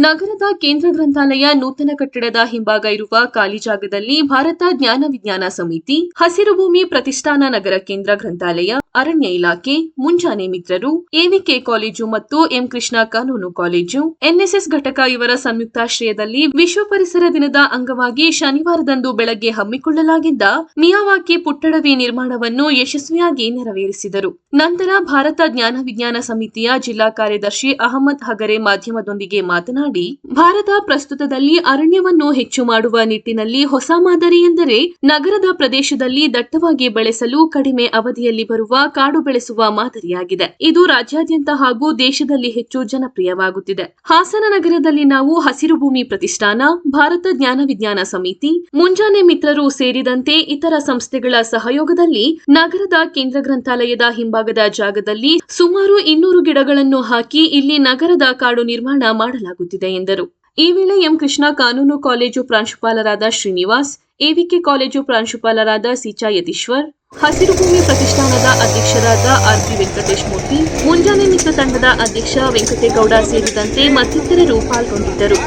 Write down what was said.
ನಗರದ ಕೇಂದ್ರ ಗ್ರಂಥಾಲಯ ನೂತನ ಕಟ್ಟಡದ ಹಿಂಭಾಗ ಇರುವ ಖಾಲಿ ಜಾಗದಲ್ಲಿ ಭಾರತ ಜ್ಞಾನ ವಿಜ್ಞಾನ ಸಮಿತಿ, ಹಸಿರು ಭೂಮಿ ಪ್ರತಿಷ್ಠಾನ ನಗರ ಕೇಂದ್ರ ಗ್ರಂಥಾಲಯ ಅರಣ್ಯ ಇಲಾಖೆ, ಮುಂಜಾನೆ ಮಿತ್ರರು, ಎವಿಕೆ ಕಾಲೇಜು ಮತ್ತು ಎಂ ಕೃಷ್ಣ ಕಾನೂನು ಕಾಲೇಜು, ಎನ್ಎಸ್ಎಸ್ ಘಟಕ ಇವರ ಸಂಯುಕ್ತಾಶ್ರಯದಲ್ಲಿ ವಿಶ್ವ ಪರಿಸರ ದಿನದ ಅಂಗವಾಗಿ ಶನಿವಾರದಂದು ಬೆಳಗ್ಗೆ ಹಮ್ಮಿಕೊಳ್ಳಲಾಗಿದ್ದ ಮಿಯಾವಾಕಿ ಪುಟ್ಟಡವಿ ನಿರ್ಮಾಣವನ್ನು ಯಶಸ್ವಿಯಾಗಿ ನೆರವೇರಿಸಿದರು. ನಂತರ ಭಾರತ ಜ್ಞಾನ ವಿಜ್ಞಾನ ಸಮಿತಿಯ ಜಿಲ್ಲಾ ಕಾರ್ಯದರ್ಶಿ ಅಹಮದ್ ಹಗರೆ ಮಾಧ್ಯಮದೊಂದಿಗೆ ಮಾತನಾಡಿ, ಭಾರತ ಪ್ರಸ್ತುತದಲ್ಲಿ ಅರಣ್ಯವನ್ನು ಹೆಚ್ಚು ಮಾಡುವ ನಿಟ್ಟಿನಲ್ಲಿ ಹೊಸ ಮಾದರಿ ಎಂದರೆ ನಗರದ ಪ್ರದೇಶದಲ್ಲಿ ದಟ್ಟವಾಗಿ ಬೆಳೆಸಲು ಕಡಿಮೆ ಅವಧಿಯಲ್ಲಿ ಬರುವ ಕಾಡು ಬೆಳೆಸುವ ಮಾದರಿಯಾಗಿದೆ. ಇದು ರಾಜ್ಯಾದ್ಯಂತ ಹಾಗೂ ದೇಶದಲ್ಲಿ ಹೆಚ್ಚು ಜನಪ್ರಿಯವಾಗುತ್ತಿದೆ. ಹಾಸನ ನಗರದಲ್ಲಿ ನಾವು ಹಸಿರು ಭೂಮಿ ಪ್ರತಿಷ್ಠಾನ, ಭಾರತ ಜ್ಞಾನ ವಿಜ್ಞಾನ ಸಮಿತಿ, ಮುಂಜಾನೆ ಮಿತ್ರರು ಸೇರಿದಂತೆ ಇತರ ಸಂಸ್ಥೆಗಳ ಸಹಯೋಗದಲ್ಲಿ ನಗರದ ಕೇಂದ್ರ ಗ್ರಂಥಾಲಯದ ಹಿಂಭಾಗದ ಜಾಗದಲ್ಲಿ ಸುಮಾರು ಇನ್ನೂರು ಗಿಡಗಳನ್ನು ಹಾಕಿ ಇಲ್ಲಿ ನಗರದ ಕಾಡು ನಿರ್ಮಾಣ ಮಾಡಲಾಗುತ್ತಿದೆ ಎಂದರು. ಈ ವೇಳೆ ಎಂ ಕೃಷ್ಣ ಕಾನೂನು ಕಾಲೇಜು ಪ್ರಾಂಶುಪಾಲರಾದ ಶ್ರೀನಿವಾಸ್ ಎವಿಕೆ ಕಾಲೇಜು ಪ್ರಾಂಶುಪಾಲರಾದ ಸಿಚಾ ಯತೀಶ್ವರ್, ಹಸಿರು ಭೂಮಿ ಪ್ರತಿಷ್ಠಾನದ ಅಧ್ಯಕ್ಷರಾದ ಆರ್ಪಿ ವೆಂಕಟೇಶ್ ಮೂರ್ತಿ, ಮುಂಜಾನೆ ಮಿತ್ರ ತಂಡದ ಅಧ್ಯಕ್ಷ ವೆಂಕಟೇಗೌಡ ಸೇರಿದಂತೆ ಮತ್ತಿತರರು ಪಾಲ್ಗೊಂಡಿದ್ದರು.